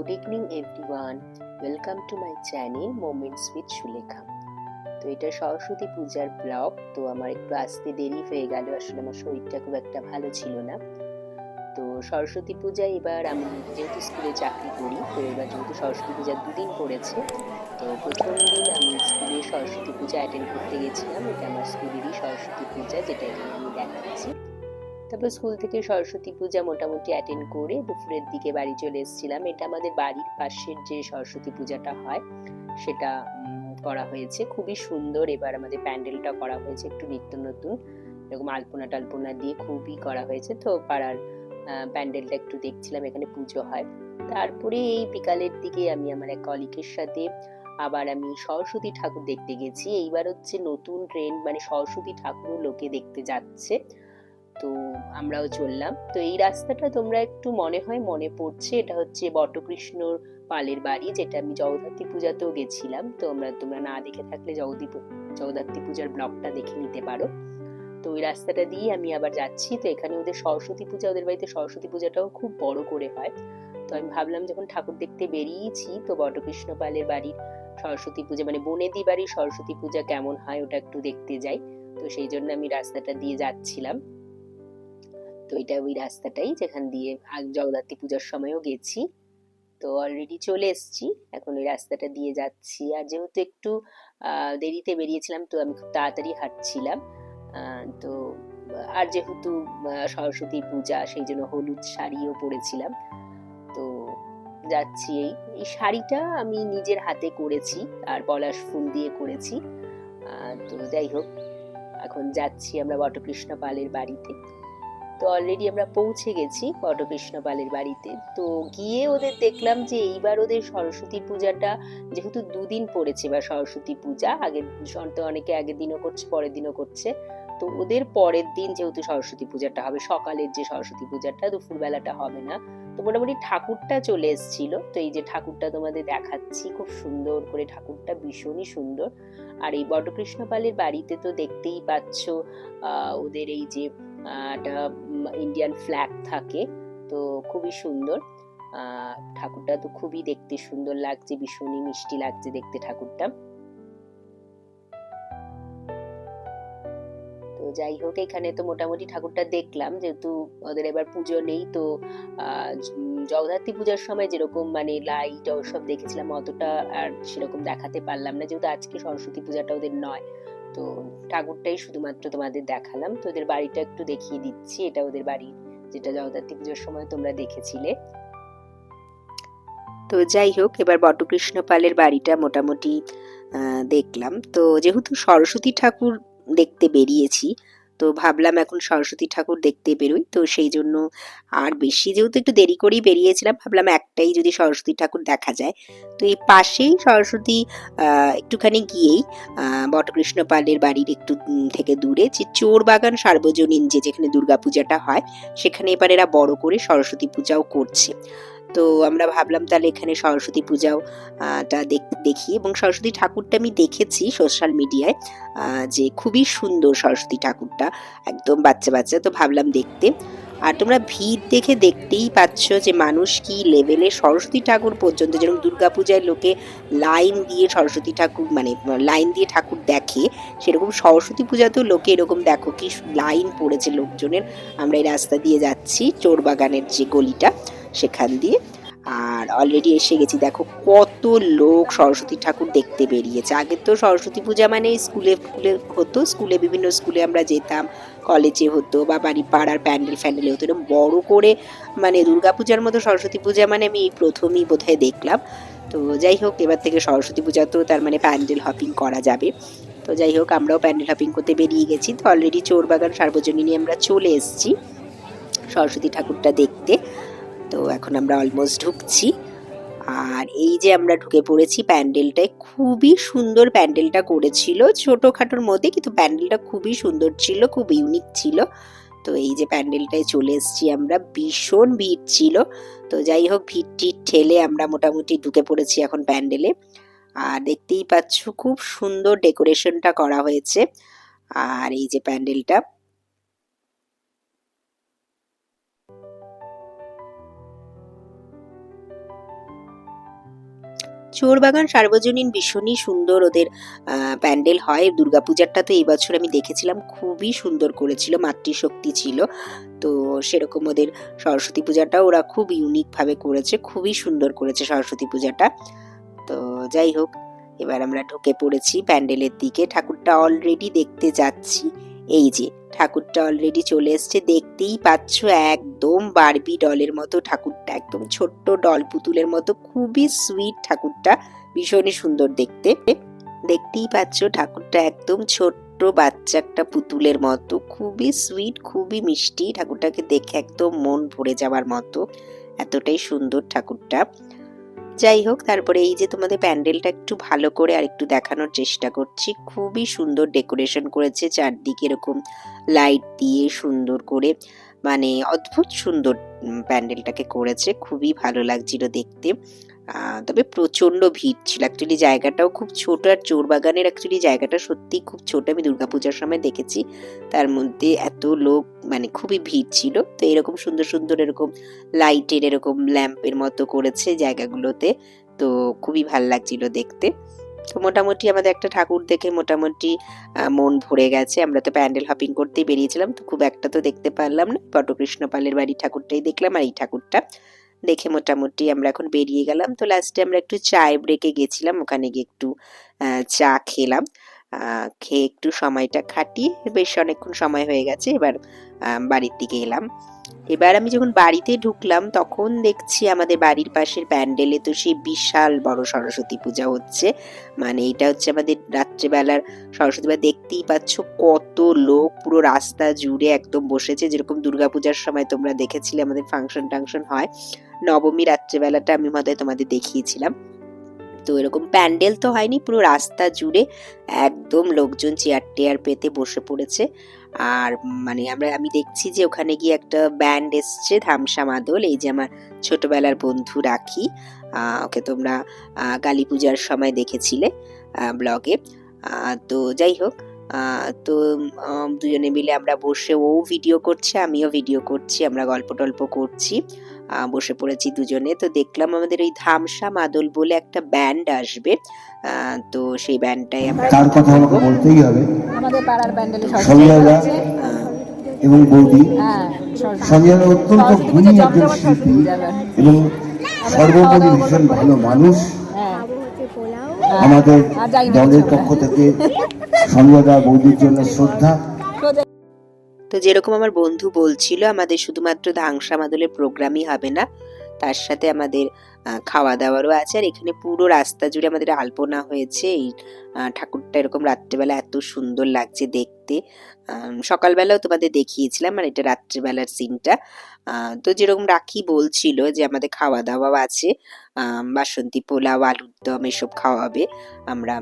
Good evening everyone welcome to my channel moments with Sulekha তো এটা সরস্বতী পূজার blog তো আমার একটু আসতে দেরি হয়ে গেল, আসলে আমার শরীরটা খুব একটা ভালো ছিল না। তো সরস্বতী পূজায় এবার আমি যেহেতু স্কুলে চাকরি করি, তো এবার যেহেতু সরস্বতী পূজা দুদিন পড়েছে, তো প্রথম দিন আমি স্কুলে সরস্বতী পূজা অ্যাটেন্ড করতে গেছিলাম। এটা আমার স্কুলেরই সরস্বতী পূজা, যেটা এখানে আমি দেখাচ্ছি। তারপর স্কুল থেকে সরস্বতী পূজা মোটামুটি অ্যাটেন্ড করে দুপুরের দিকে বাড়ি চলে এসেছিলাম। এটা আমাদের বাড়ির পাশের যে সরস্বতী পূজাটা হয়, সেটা করা হয়েছে। খুবই সুন্দর এবার আমাদের প্যান্ডেলটা করা হয়েছে একটু নিত্য নতুন। এরকম আলপনা টালপনা দিয়ে খুবই করা হয়েছে। তো পাড়ার প্যান্ডেলটা একটু দেখছিলাম, এখানে পুজো হয়। তারপরে এই বিকালের দিকে আমি আমার এক কলিকের সাথে আবার আমি সরস্বতী ঠাকুর দেখতে গেছি। এইবার হচ্ছে নতুন ট্রেন্ড মানে সরস্বতী ঠাকুরও লোকে দেখতে যাচ্ছে। তো আমরাও চললাম। তো এই রাস্তাটা তোমরা একটু মনে হয় মনে পড়ছে। এটা হচ্ছে বটকৃষ্ণর পালের বাড়ি, যেটা আমি জগদ্ধাত্রী পূজাতেও গেছিলাম। তো আমরা তোমরা না দেখে থাকলে জগদী জগদ্ধাত্রী পূজার ব্লগটা দেখে নিতে পারো। তো ওই রাস্তাটা দিয়ে আমি আবার যাচ্ছি। তো এখানে ওদের সরস্বতী পূজা, ওদের বাড়িতে সরস্বতী পূজাটাও খুব বড় করে হয়। তো আমি ভাবলাম যখন ঠাকুর দেখতে বেরিয়েছি, তো বটকৃষ্ণ পালের বাড়ির সরস্বতী পূজা মানে বনেদি বাড়ির সরস্বতী পূজা কেমন হয় ওটা একটু দেখতে যাই। তো সেই জন্য আমি রাস্তাটা দিয়ে যাচ্ছিলাম। তো এটা ওই রাস্তাটাই যেখান দিয়ে জগদ্ধাত্রী পূজার সময়ও গেছি। তো অলরেডি চলে এসেছি, এখন ওই রাস্তাটা দিয়ে যাচ্ছি। আর যেহেতু একটু দেরিতে বেরিয়েছিলাম, তো আমি খুব তাড়াতাড়ি হাঁটছিলাম। তো, আর যেহেতু সরস্বতী পূজা, সেই জন্য হলুদ শাড়িও পরেছিলাম। তো যাচ্ছি এই এই শাড়িটা আমি নিজের হাতে করেছি, আর পলাশ ফুল দিয়ে করেছি। তো যাই হোক, এখন যাচ্ছি আমরা বটকৃষ্ণ পালের বাড়িতে। তো অলরেডি আমরা পৌঁছে গেছি বটকৃষ্ণ পালের বাড়িতে। তো গিয়ে ওদের দেখলাম যে এইবার ওদের সরস্বতী পূজাটা যেহেতু দুদিন পড়েছে বা সরস্বতী পূজা, আগের তো অনেকে আগের দিনও করছে, পরের দিনও করছে। তো ওদের পরের দিন যেহেতু সরস্বতী পূজাটা হবে, সকালের যে সরস্বতী পূজাটা দুপুরবেলাটা হবে না, তো মোটামুটি ঠাকুরটা চলে এসেছিল। তো এই যে ঠাকুরটা তোমাদের দেখাচ্ছি, খুব সুন্দর করে ঠাকুরটা ভীষণই সুন্দর। আর এই বটকৃষ্ণ পালের বাড়িতে তো দেখতেই পাচ্ছ ওদের এই যে একটা ইন্ডিয়ান ফ্ল্যাগ থাকে, তো খুবই সুন্দর। ঠাকুরটা তো খুবই দেখতে সুন্দর লাগছে, ভীষণই মিষ্টি লাগছে দেখতে ঠাকুরটা। তো যাই হোক, এখানে তো মোটামুটি ঠাকুরটা দেখলাম, যেহেতু ওদের এবার পুজো নেই, তো জগদ্ধাত্রী পূজার সময় যেরকম মানে লাইট সব দেখেছিলাম অতটা আর সেরকম দেখাতে পারলাম না, যেহেতু আজকে সরস্বতী পূজাটা ওদের নয়। তো ঠাকুরটাই শুধুমাত্র তোমাদের দেখালাম। তো ওদের বাড়িটা একটু দেখিয়ে দিচ্ছি। এটা ওদের বাড়ি, যেটা জগদ্ধাত্রী পুজোর সময় তোমরা দেখেছিলে। তো যাই হোক, এবার বটকৃষ্ণ পালের বাড়িটা মোটামুটি দেখলাম। তো যেহেতু সরস্বতী ঠাকুর দেখতে বেরিয়েছি তো ভাবলাম এখন সরস্বতী ঠাকুর দেখতে বেরোই। তো সেই জন্য আর বেশি যেহেতু একটু দেরি করেই বেরিয়েছিলাম, ভাবলাম একটাই যদি সরস্বতী ঠাকুর দেখা যায়। তো এই পাশেই সরস্বতী একটুখানি গিয়েই বটকৃষ্ণ পালের বাড়ির একটু থেকে দূরে যে চোর বাগান সার্বজনীন যে যেখানে দুর্গাপূজাটা হয়, সেখানে এবার এরা বড় করে সরস্বতী পূজাও করছে। তো আমরা ভাবলাম তাহলে এখানে সরস্বতী পূজাও টা দেখ- দেখি। এবং সরস্বতী ঠাকুরটা আমি দেখেছি সোশ্যাল মিডিয়ায় যে খুবই সুন্দর সরস্বতী ঠাকুরটা, একদম বাচ্চা বাচ্চা, তো ভাবলাম দেখতে। আর তোমরা ভিড় দেখে দেখতেই পাচ্ছ যে মানুষ কি লেভেলে সরস্বতী ঠাকুর পর্যন্ত, যেরকম দুর্গাপূজায় লোকে লাইন দিয়ে সরস্বতী ঠাকুর মানে লাইন দিয়ে ঠাকুর দেখে, সেরকম সরস্বতী পূজাতেও লোকে এরকম দেখো কি লাইন পড়েছে লোকজনের। আমরা এই রাস্তা দিয়ে যাচ্ছি, চোরবাগানের যে গলিটা। সেখান দিয়ে। আর অলরেডি এসে গেছি, দেখো কত লোক সরস্বতী ঠাকুর দেখতে বেরিয়েছে। আগে তো সরস্বতী পূজা মানে স্কুলে স্কুলে হতো, স্কুলে বিভিন্ন স্কুলে আমরা যেতাম কলেজে হতো বা বাড়ি পাড়ার প্যান্ডেল ফ্যান্ডেলে হতো। বড় করে মানে দুর্গাপূজার মতো সরস্বতী পূজা মানে আমি প্রথমই বোধহয় দেখলাম। তো যাই হোক, এবার থেকে সরস্বতী পূজা তো তার মানে প্যান্ডেল হপিং করা যাবে। তো যাই হোক, আমরাও প্যান্ডেল হপিং করতে বেরিয়ে গেছি। তো অলরেডি চোরবাগান, সার্বজনীনে আমরা চলে এসেছি সরস্বতী ঠাকুরটা দেখতে। তো এখন আমরা অলমোস্ট ঢুকছি। আর এই যে আমরা ঢুকে পড়েছি, প্যান্ডেলটায় খুবই সুন্দর প্যান্ডেলটা করেছিল। ছোটোখাটোর মধ্যে কিন্তু প্যান্ডেলটা খুবই সুন্দর ছিল, খুব ইউনিক ছিল। তো এই যে প্যান্ডেলটায় চলে এসেছি আমরা, ভীষণ ভিড় ছিল। তো যাই হোক, ভিড় টিড় ঠেলে আমরা মোটামুটি ঢুকে পড়েছি এখন প্যান্ডেলে। আর দেখতেই পাচ্ছ, খুব সুন্দর ডেকোরেশনটা করা হয়েছে। আর এই যে প্যান্ডেলটা চোরবাগান সার্বজনীন ভীষণই সুন্দর ওদের প্যান্ডেল হয়। দুর্গাপূজারটা তো এবছর আমি দেখেছিলাম, খুবই সুন্দর করেছিল, মাতৃশক্তি ছিল। তো সেরকম ওদের সরস্বতী পূজাটাও ওরা খুব ইউনিকভাবে করেছে, খুবই সুন্দর করেছে সরস্বতী পূজাটা। তো যাই হোক, এবার আমরা ঢুকে পড়েছি প্যান্ডেলের দিকে। ঠাকুরটা অলরেডি দেখতে যাচ্ছি। এই যে ঠাকুরটা অলরেডি চলে এসছে। দেখতেই পাচ্ছ, একদম বারবি ডলের মতো ঠাকুরটা, একদম ছোট্ট ডল পুতুলের মতো। খুবই সুইট ঠাকুরটা, ভীষণই সুন্দর দেখতে। দেখতেই পাচ্ছ, ঠাকুরটা একদম ছোট্ট বাচ্চা একটা পুতুলের মতো। খুবই সুইট খুবই মিষ্টি ঠাকুরটাকে দেখে একদম মন ভরে যাওয়ার মতো। এতটাই সুন্দর ঠাকুরটা। যাই হোক, তারপরে এই যে তোমাদের প্যান্ডেলটা একটু ভালো করে আর একটু দেখানোর চেষ্টা করছি। খুবই সুন্দর ডেকোরেশন করেছে চারদিকে এরকম লাইট দিয়ে সুন্দর করে মানে অদ্ভুত সুন্দর প্যান্ডেলটাকে করেছে। খুবই ভালো লাগছিল দেখতে। তবে প্রচণ্ড ভিড় ছিল অ্যাকচুয়ালি জায়গাটাও খুব ছোট আর চোর বাগানের অ্যাকচুয়ালি জায়গাটা সত্যি খুব ছোট। আমি দুর্গাপূজার সময় দেখেছি। তার মধ্যে এত লোক মানে খুবই ভিড় ছিল। তো এরকম সুন্দর সুন্দর এরকম লাইটের এরকম ল্যাম্পের মতো করেছে জায়গাগুলোতে। তো খুবই ভালো লাগছিল দেখতে। তো মোটামুটি আমাদের একটা ঠাকুর দেখে মোটামুটি মন ভরে গেছে। আমরা তো প্যান্ডেল হপিং করতেই বেরিয়েছিলাম। তো খুব একটা তো দেখতে পারলাম না। পটকৃষ্ণ পালের বাড়ি ঠাকুরটাই দেখলাম আর এই ঠাকুরটা দেখে মোটামুটি আমরা এখন বেরিয়ে গেলাম। তো লাস্টে আমরা একটু চায় ব্রেকে গেছিলাম। ওখানে গিয়ে একটু চা খেলাম। খেয়ে একটু সময়টা কাটিয়ে বেশ অনেকক্ষণ সময় হয়ে গেছে। এবার বাড়ির দিকে এলাম। এবার আমি যখন বাড়িতে ঢুকলাম, তখন দেখছি আমাদের বাড়ির পাশের প্যান্ডেলে তো সেই বিশাল বড় সরস্বতী পূজা হচ্ছে। মানে এটা হচ্ছে আমাদের রাত্রেবেলার সরস্বতী পূজা। দেখতেই পাচ্ছ কত লোক পুরো রাস্তা জুড়ে একদম বসেছে। যেরকম দুর্গাপূজার সময় তোমরা দেখেছিলে আমাদের ফাংশন টাংশন হয়। নবমী রাত্রেবেলাটা আমি মাথায় তোমাদের দেখিয়েছিলাম। তো এরকম প্যান্ডেল তো হয়নি, পুরো রাস্তা জুড়ে একদম লোকজন চেয়ার টেয়ার পেতে বসে পড়েছে। আর মানে আমরা, আমি দেখছি যে ওখানে গিয়ে একটা ব্যান্ড এসছে, ধামসা মাদল, এই যে আমার ছোটবেলার বন্ধু রাখি ওকে তোমরা কালী পূজার সময় দেখেছিলে ব্লগে। তো যাই হোক তো দুজনে মিলে আমরা বসে ও ভিডিও করছে, আমিও ভিডিও করছি, আমরা গল্প টল্প করছি। বসে পড়েছি দুজনে। তো দেখলাম আমাদের ওই ধামসা মাদল বলে একটা ব্যান্ড আসবে। তো সেই ব্যান্ডটাই আমরা তার কথা আমাকে বলতেই হবে? আমাদের পাড়ার এবং বৌদি। হ্যাঁ সঞ্জয়দা অত্যন্ত গুণী একজন শিল্পী এবং সর্বোপরি ভীষণ ভালো মানুষ। হ্যাঁ। আমাদের না দলের পক্ষ থেকে সঞ্জয়দা বৌদির জন্য শ্রদ্ধা। তো যেরকম আমার বন্ধু বলছিল আমাদের শুধুমাত্র ধাংসা মাদলের প্রোগ্রামই হবে না। তার সাথে আমাদের খাওয়া দাওয়ারও আছে। আর এখানে পুরো রাস্তা জুড়ে আমাদের আলপনা হয়েছে। এই ঠাকুরটা এরকম রাত্রেবেলা এত সুন্দর লাগছে দেখতে। সকালবেলাও তোমাদের দেখিয়েছিলাম, আর এটা রাত্রেবেলার সিনটা। তো যেরকম রাখি বলছিল যে আমাদের খাওয়া দাওয়াও আছে বাসন্তী পোলাও, আলুর দম এসব খাওয়াবে, আমরা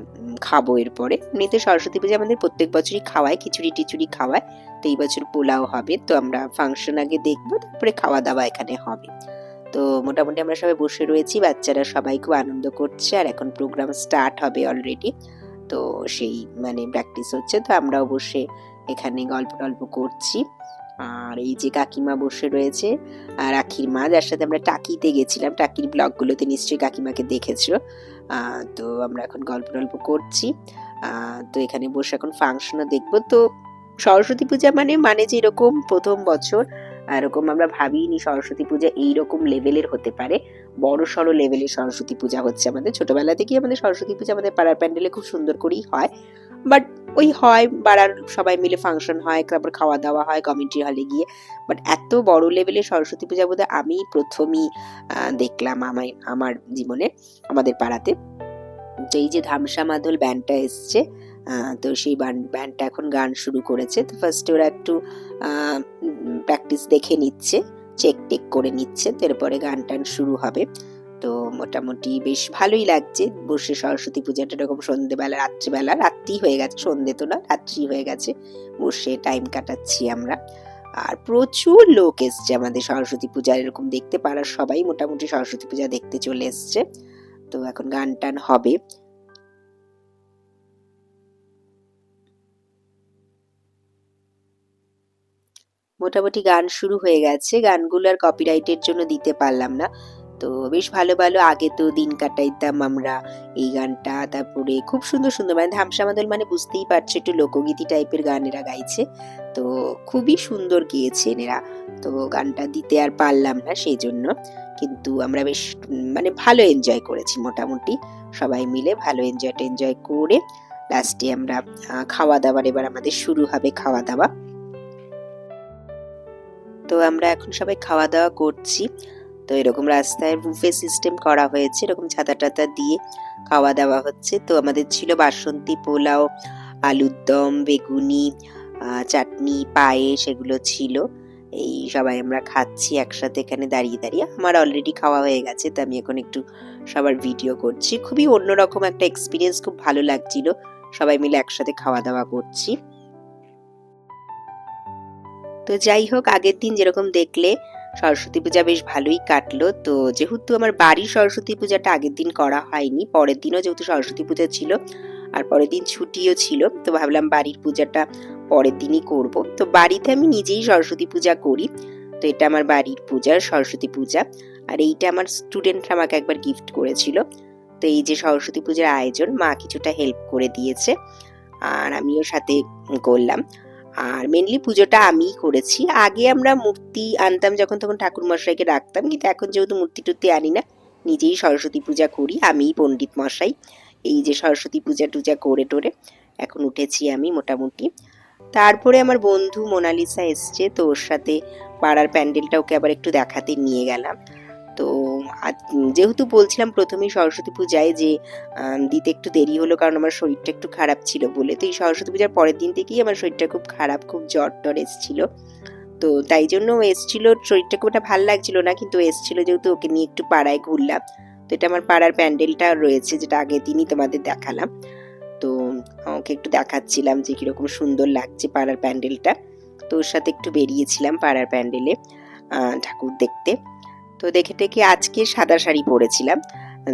খাব এরপরে। এমনিতে সরস্বতী পূজা আমাদের প্রত্যেক বছরই খাওয়ায়, খিচুড়ি টিচুড়ি খাওয়ায়, তো এই বছর পোলাও হবে। তো আমরা ফাংশন আগে দেখব, তারপরে খাওয়া দাওয়া এখানে হবে। তো মোটামুটি আমরা সবাই বসে রয়েছি, বাচ্চারা সবাই খুব আনন্দ করছে আর এখন প্রোগ্রাম স্টার্ট হবে অলরেডি তো সেই মানে প্র্যাকটিস হচ্ছে, তো আমরাও বসে এখানে গল্প টল্প করছি। আর এই যে কাকিমা বসে রয়েছে আর রাখির মা, যার সাথে আমরা টাকিতে গেছিলাম, টাকির ব্লগগুলোতে নিশ্চয়ই কাকিমাকে দেখেছ। তো আমরা এখন গল্প টল্প করছি। তো এখানে বসে এখন ফাংশনও দেখব। তো সরস্বতী পূজা মানে মানে যে এরকম প্রথম বছর এরকম আমরা ভাবিনি সরস্বতী পূজা এইরকম লেভেলের হতে পারে। বড় সড়ো লেভেলের সরস্বতী পূজা হচ্ছে আমাদের। ছোটবেলা থেকেই আমাদের সরস্বতী পূজা আমাদের পাড়ার প্যান্ডেলে খুব সুন্দর করেই হয়। বাট ওই হয় পাড়ার সবাই মিলে ফাংশন হয়, তারপর খাওয়া দাওয়া হয় কমিউনিটি হলে গিয়ে। বাট এত বড় লেভেলের সরস্বতী পূজা বোধহয় আমি প্রথমই দেখলাম আমার আমার জীবনে, আমাদের পাড়াতে। এই যে ধামসা মাদল ব্যান্ডটা এসছে তো সেই ব্যান্ডটা এখন গান শুরু করেছে। তো ফার্স্টে ওরা একটু প্র্যাকটিস দেখে নিচ্ছে চেক টেক করে নিচ্ছে, তো এরপরে গান টান শুরু হবে। তো মোটামুটি বেশ ভালোই লাগছে। বসে সরস্বতী পূজাটা এরকম সন্ধেবেলা, রাত্রিবেলা, রাত্রি হয়ে গেছে, সন্ধে তো না, রাত্রি হয়ে গেছে। বসে টাইম কাটাচ্ছি আমরা। আর প্রচুর লোক এসছে আমাদের সরস্বতী পূজা এরকম দেখতে পারার সবাই মোটামুটি সরস্বতী পূজা দেখতে চলে এসছে। তো এখন গান টান হবে। মোটামুটি গান শুরু হয়ে গেছে। গানগুলো আর কপিরাইটের জন্য দিতে পারলাম না। তো বেশ ভালো ভালো। আগে তো দিন কাটাইতাম আমরা এই গানটা। তারপরে খুব সুন্দর সুন্দর। মানে ধামসা মাদল মানে বুঝতেই পারছ, একটু লোকগীতি টাইপের গান এরা গাইছে। তো খুবই সুন্দর গেয়েছেন এরা। তো গানটা দিতে আর পারলাম না সেই জন্য কিন্তু আমরা বেশ মানে ভালো এনজয় করেছি মোটামুটি। সবাই মিলে ভালো এনজয়টা এনজয় করে লাস্টে আমরা খাওয়া দাওয়ার এবার আমাদের শুরু হবে খাওয়া দাওয়া আমরা এখন সবাই খাওয়া দাওয়া করছি। তো এরকম রাস্তায় বুফে সিস্টেম করা হয়েছে, এরকম ছাতা টাতা দিয়ে খাওয়া দাওয়া হচ্ছে। তো আমাদের ছিল বাসন্তী পোলাও, আলুর দম, বেগুনি চাটনি, পায়েস এগুলো ছিল। এই সবাই আমরা খাচ্ছি, একসাথে এখানে দাঁড়িয়ে দাঁড়িয়ে। আমার অলরেডি খাওয়া হয়ে গেছে, তো আমি এখন একটু সবার ভিডিও করছি। খুবই অন্যরকম একটা এক্সপিরিয়েন্স খুব ভালো লাগছিল। সবাই মিলে একসাথে খাওয়া দাওয়া করছি। তো যাই হোক, আগের দিন যেরকম দেখলে, সরস্বতী পূজা বেশ ভালোই কাটলো। তো যেহেতু আমার বাড়ির সরস্বতী পূজাটা আগের দিন করা হয়নি, পরের দিনও যেহেতু সরস্বতী পূজা ছিল, আর পরের দিন ছুটিও ছিল, তো ভাবলাম বাড়ির পূজাটা পরের দিনই করব। তো বাড়িতে আমি নিজেই সরস্বতী পূজা করি, তো এটা আমার বাড়ির পূজা, সরস্বতী পূজা। আর এইটা আমার স্টুডেন্টরা আমাকে একবার গিফট করেছিল। তো এই যে সরস্বতী পূজার আয়োজন, মা কিছুটা হেল্প করে দিয়েছে। আর আমিও সাথে করলাম। আর মেনলি পুজোটা আমিই করেছি। আগে আমরা মূর্তি আনতাম যখন, তখন ঠাকুর মশাইকে রাখতাম, কিন্তু এখন যেহেতু মূর্তি টুর্তি আনি না, নিজেই সরস্বতী পূজা করি, আমিই পণ্ডিত মশাই। এই যে সরস্বতী পূজা টুজা করে টোরে এখন উঠেছি আমি মোটামুটি। তারপরে আমার বন্ধু মোনালিসা এসছে, তো ওর সাথে পাড়ার প্যান্ডেলটা ওকে আবার একটু দেখাতে নিয়ে গেলাম। যেহেতু বলছিলাম প্রথমেই সরস্বতী পূজায় যে দিতে একটু দেরি হলো কারণ আমার শরীরটা একটু খারাপ ছিল বলে, তো এই সরস্বতী পূজার পরের দিন থেকেই আমার শরীরটা খুব খারাপ, খুব জ্বর টর এসছিল। তো তাই জন্য এসছিল, শরীরটা খুব একটা ভালো লাগছিল না, কিন্তু এসছিল যেহেতু ওকে নিয়ে একটু পাড়ায় ঘুরলাম। তো এটা আমার পাড়ার প্যান্ডেলটা রয়েছে, যেটা আগের দিনই তোমাদের দেখালাম। তো ওকে একটু দেখাচ্ছিলাম যে কীরকম সুন্দর লাগছে পাড়ার প্যান্ডেলটা। তো ওর সাথে একটু বেরিয়েছিলাম পাড়ার প্যান্ডেলে ঠাকুর দেখতে। তো দেখে টেকে আজকে সাদা শাড়ি পরেছিলাম।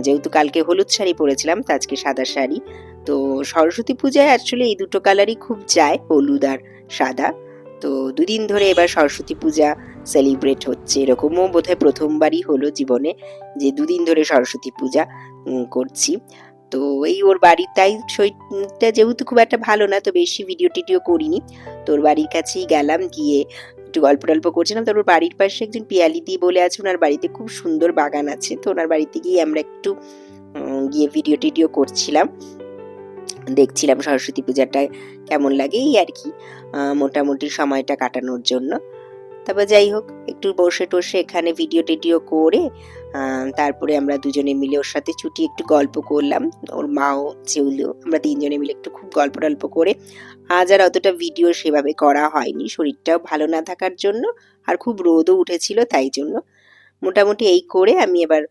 যেহেতু কালকে হলুদ শাড়ি পরেছিলাম, তো আজকে সাদা শাড়ি। তো সরস্বতী পূজায় অ্যাকচুয়ালি এই দুটো কালারই খুব যায়, হলুদ আর সাদা। তো দুদিন ধরে এবার সরস্বতী পূজা সেলিব্রেট হচ্ছে। এরকমও বোধহয় প্রথমবারই হলো জীবনে যে দুদিন ধরে সরস্বতী পূজা করছি। তো এই ওর বাড়ির তাই শরীরটা যেহেতু খুব একটা ভালো না, তো বেশি ভিডিও টিডিও করিনি। তোর বাড়ির কাছেই গেলাম, গিয়ে একটু গল্প টল্প করছিলাম। তারপর বাড়ির পাশে একজন পিয়ালি দি বলে আছে, ওনার বাড়িতে খুব সুন্দর বাগান আছে। তো ওনার বাড়িতে গিয়ে আমরা একটু গিয়ে ভিডিও টিডিও করছিলাম। দেখছিলাম সরস্বতী পূজাটা কেমন লাগে এই আর কি মোটামুটি সময়টা কাটানোর জন্য। তারপর যাই হোক, একটু বসে টসে এখানে ভিডিও টিডিও করে তারপরে আমরা দুজনে মিলে ওর সাথে ছুটি একটু গল্প করলাম। ওর মাও চেউলো আমরা তিনজনে মিলে একটু খুব গল্প টল্প করে, আজ আর অতটা ভিডিও সেভাবে করা হয়নি। শরীরটাও ভালো না থাকার জন্য আর খুব রোদও উঠেছিল, তাই জন্য মোটামুটি এই করে আমি এবার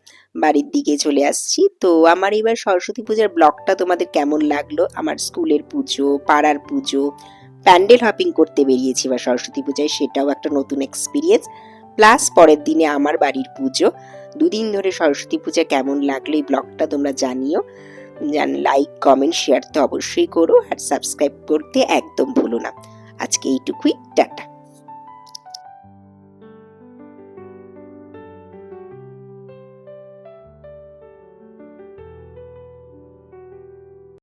বাড়ির দিকে চলে আসছি। তো আমার এবার সরস্বতী পূজার ব্লগটা তোমাদের কেমন লাগল? আমার স্কুলের পুজো, পাড়ার পুজো প্যান্ডেল হপিং করতে বেরিয়েছি বা সরস্বতী পূজায়, সেটাও একটা নতুন এক্সপিরিয়েন্স প্লাস পরের দিনে আমার বাড়ির পুজো। দুদিন ধরে সরস্বতী পূজা কেমন লাগল এই ব্লগটা তোমরা জানিও। জান লাইক কমেন্ট শেয়ার তো অবশ্যই করো আর সাবস্ক্রাইব করতে একদম ভুলো না। আজকে এইটুকুই, টাটা।